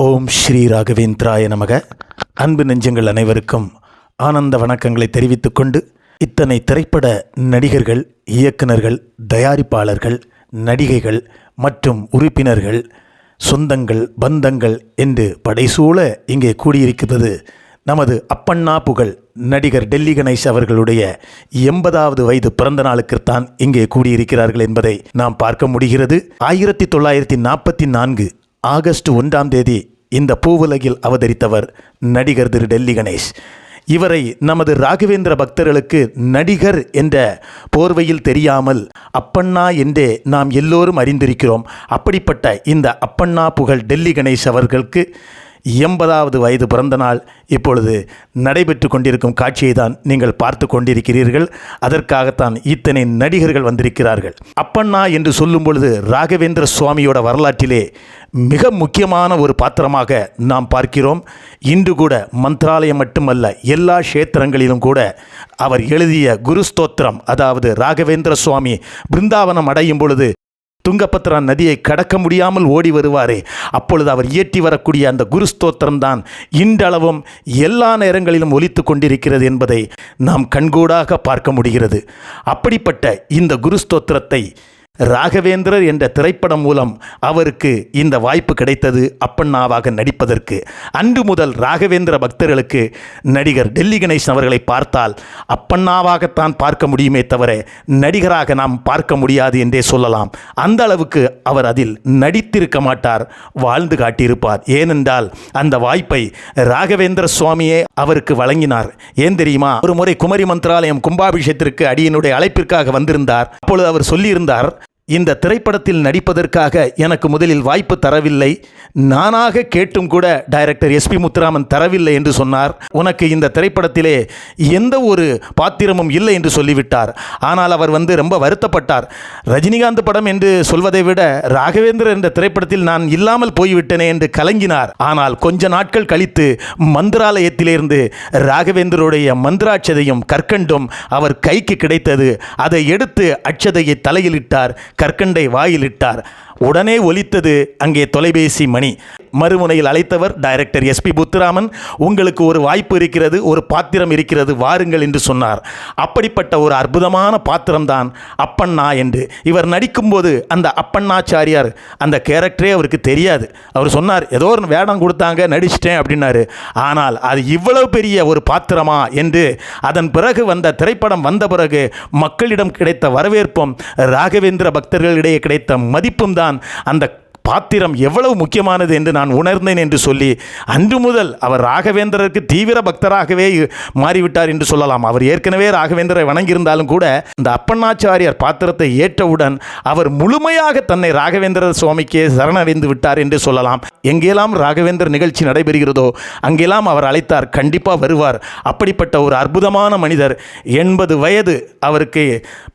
ஓம் ஸ்ரீ ராகவேந்திராய நமக. அன்பு நெஞ்சங்கள் அனைவருக்கும் ஆனந்த வணக்கங்களை தெரிவித்துக் கொண்டு இத்தனை திரைப்பட நடிகர்கள் இயக்குனர்கள் தயாரிப்பாளர்கள் நடிகைகள் மற்றும் உறுப்பினர்கள் சொந்தங்கள் பந்தங்கள் என்று படைசூழ இங்கே கூடியிருக்கிறது நமது அப்பண்ணா புகழ் நடிகர் டெல்லி கணேஷ் அவர்களுடைய எண்பதாவது வயது பிறந்த நாளுக்குத்தான் இங்கே கூடியிருக்கிறார்கள் என்பதை நாம் பார்க்க முடிகிறது. ஆயிரத்தி தொள்ளாயிரத்தி நாற்பத்தி நான்கு ஆகஸ்ட் ஒன்றாம் தேதி இந்த பூவுலகில் அவதரித்தவர் நடிகர் திரு டெல்லி கணேஷ். இவரை நமது ராகவேந்திர பக்தர்களுக்கு நடிகர் என்ற போர்வையில் தெரியாமல் அப்பண்ணா என்றே நாம் எல்லோரும் அறிந்திருக்கிறோம். அப்படிப்பட்ட இந்த அப்பண்ணா புகழ் டெல்லி கணேஷ் அவர்களுக்கு எண்பதாவது வயது பிறந்த நாள் இப்பொழுது நடைபெற்று கொண்டிருக்கும் காட்சியை தான் நீங்கள் பார்த்து கொண்டிருக்கிறீர்கள். அதற்காகத்தான் இத்தனை நடிகர்கள் வந்திருக்கிறார்கள். அப்பண்ணா என்று சொல்லும் பொழுது ராகவேந்திர சுவாமியோட வரலாற்றிலே மிக முக்கியமான ஒரு பாத்திரமாக நாம் பார்க்கிறோம். இன்று கூட மந்திராலயம் மட்டுமல்ல எல்லா க்ஷேத்திரங்களிலும் கூட அவர் எழுதிய குரு ஸ்தோத்திரம் அதாவது ராகவேந்திர சுவாமி பிருந்தாவனம் அடையும் பொழுது துங்கபத்ரா நதியை கடக்க முடியாமல் ஓடி வருவாரே. அப்பொழுது அவர் இயற்றி வரக்கூடிய அந்த குரு ஸ்தோத்திரம் தான் இன்றளவும் எல்லா நேரங்களிலும் ஒலித்து கொண்டிருக்கிறது என்பதை நாம் கண்கூடாக பார்க்க முடிகிறது. அப்படிப்பட்ட இந்த குரு ஸ்தோத்திரத்தை ராகவேந்திரர் என்ற திரைப்படம் மூலம் அவருக்கு இந்த வாய்ப்பு கிடைத்தது அப்பண்ணாவாக நடிப்பதற்கு. அன்று முதல் ராகவேந்திர பக்தர்களுக்கு நடிகர் டெல்லி கணேஷ் அவர்களை பார்த்தால் அப்பண்ணாவாகத்தான் பார்க்க முடியுமே தவிர நடிகராக நாம் பார்க்க முடியாது என்றே சொல்லலாம். அந்த அளவுக்கு அவர் அதில் நடித்திருக்க மாட்டார் வாழ்ந்து காட்டியிருப்பார். ஏனென்றால் அந்த வாய்ப்பை ராகவேந்திர சுவாமியே அவருக்கு வழங்கினார். ஏன் தெரியுமா? ஒரு முறை குமரி மந்திராலயம் கும்பாபிஷேகத்திற்கு அடியனுடைய அழைப்பிற்காக வந்திருந்தார். அப்பொழுது அவர் சொல்லியிருந்தார் இந்த திரைப்படத்தில் நடிப்பதற்காக எனக்கு முதலில் வாய்ப்பு தரவில்லை. நானாக கேட்டும் கூட டைரக்டர் எஸ்பி முத்துராமன் தரவில்லை என்று சொன்னார். உனக்கு இந்த திரைப்படத்திலே எந்த ஒரு பாத்திரமும் இல்லை என்று சொல்லிவிட்டார். ஆனால் அவர் வந்து ரொம்ப வருத்தப்பட்டார். ரஜினிகாந்த் படம் என்று சொல்வதை விட ராகவேந்திரர் என்ற திரைப்படத்தில் நான் இல்லாமல் போய்விட்டனே என்று கலங்கினார். ஆனால் கொஞ்ச நாட்கள் கழித்து மந்திராலயத்திலிருந்து ராகவேந்தருடைய மந்திராட்சதையும் கற்கண்டும் அவர் கைக்கு கிடைத்தது. அதை எடுத்து அட்சதையை தலையிலிட்டார் கற்கண்டை வாயிலிட்டார். உடனே ஒலித்தது அங்கே தொலைபேசி மணி. மறுமுனையில் அழைத்தவர் டைரக்டர் எஸ்பி புத்துராமன். உங்களுக்கு ஒரு வாய்ப்பு இருக்கிறது ஒரு பாத்திரம் இருக்கிறது வாருங்கள் என்று சொன்னார். அப்படிப்பட்ட ஒரு அற்புதமான பாத்திரம்தான் அப்பண்ணா என்று. இவர் நடிக்கும்போது அந்த அப்பண்ணாச்சாரியார் அந்த கேரக்டரே அவருக்கு தெரியாது. அவர் சொன்னார் ஏதோ ஒரு வேடம் கொடுத்தாங்க நடிச்சிட்டேன் அப்படின்னாரு. ஆனால் அது இவ்வளவு பெரிய ஒரு பாத்திரமா? என்று. அதன் பிறகு வந்த திரைப்படம் வந்த பிறகு மக்களிடம் கிடைத்த வரவேற்பும் ராகவேந்திர பக்தர்களிடையே கிடைத்த மதிப்பும் தான் அந்த பாத்திரம் எவ்வளவு முக்கியமானது என்று நான் உணர்ந்தேன் என்று சொல்லி அன்று முதல் அவர் ராகவேந்திரருக்கு தீவிர பக்தராகவே மாறிவிட்டார் என்று சொல்லலாம். அவர் ஏற்கனவே ராகவேந்தரை வணங்கியிருந்தாலும் கூட இந்த அப்பண்ணாச்சாரியார் பாத்திரத்தை ஏற்றவுடன் அவர் முழுமையாக தன்னை ராகவேந்திர சுவாமிக்கே சரணடைந்து விட்டார் என்று சொல்லலாம். எங்கெல்லாம் ராகவேந்திர நிகழ்ச்சி நடைபெறுகிறதோ அங்கெல்லாம் அவர் அழைத்தார் கண்டிப்பாக வருவார். அப்படிப்பட்ட ஒரு அற்புதமான மனிதர் எண்பது வயது அவருக்கு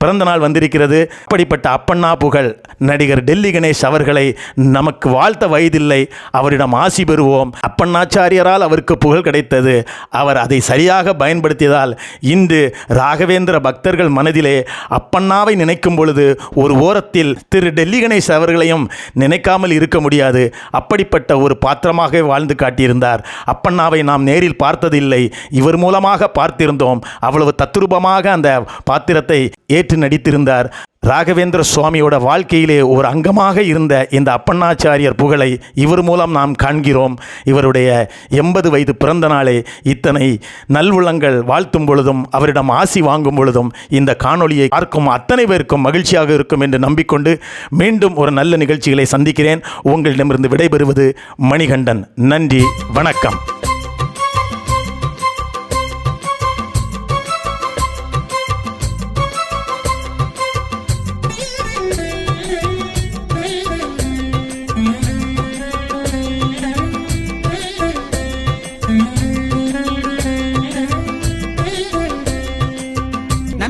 பிறந்த நாள் வந்திருக்கிறது. அப்படிப்பட்ட அப்பண்ணா புகழ் நடிகர் டெல்லி கணேஷ் அவர்களை நமக்கு வாழ்த்த வயதில்லை அவரிடம் ஆசி பெறுவோம். அப்பண்ணாச்சாரியரால் அவருக்கு புகழ் கிடைத்தது. அவர் அதை சரியாக பயன்படுத்தியதால் இன்று ராகவேந்திர பக்தர்கள் மனதிலே அப்பண்ணாவை நினைக்கும் பொழுது ஒரு ஓரத்தில் திரு டெல்லி கணேஷ் அவர்களையும் நினைக்காமல் இருக்க முடியாது. அப்படிப்பட்ட ஒரு பாத்திரமாக வாழ்ந்து காட்டியிருந்தார். அப்பண்ணாவை நாம் நேரில் பார்த்ததில்லை. இவர் மூலமாக பார்த்திருந்தோம். அவ்வளவு தத்ரூபமாக அந்த பாத்திரத்தை ஏற்று நடித்திருந்தார். ராகவேந்திர சுவாமியோட வாழ்க்கையிலே ஒரு அங்கமாக இருந்த இந்த அப்பண்ணாச்சாரியர் புகழை இவர் மூலம் நாம் காண்கிறோம். இவருடைய எண்பது வயது பிறந்த நாளே இத்தனை நல்வுள்ளங்கள் வாழ்த்தும் பொழுதும் அவரிடம் ஆசி வாங்கும் பொழுதும் இந்த காணொளியை பார்க்கும் அத்தனை பேருக்கும் மகிழ்ச்சியாக இருக்கும் என்று நம்பிக்கொண்டு மீண்டும் ஒரு நல்ல நிகழ்ச்சிகளை சந்திக்கிறேன். உங்களிடமிருந்து விடைபெறுவது மணிகண்டன். நன்றி வணக்கம்.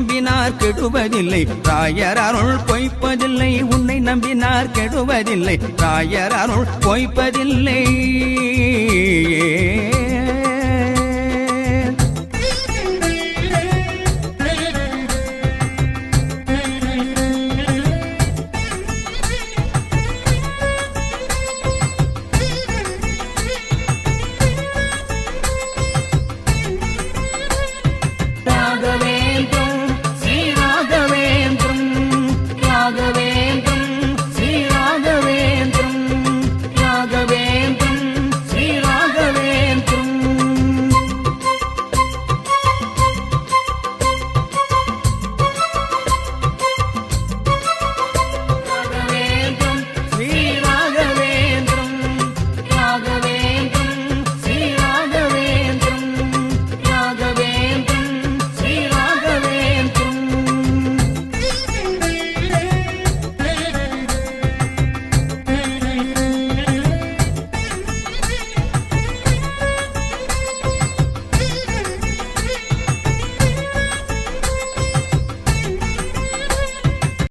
நம்பினார் கெடுவதில்லை. ராயர் அருள் பொய்ப்பதில்லை. உன்னை நம்பினார் கெடுவதில்லை. ராயர் அருள் பொய்ப்பதில்லை.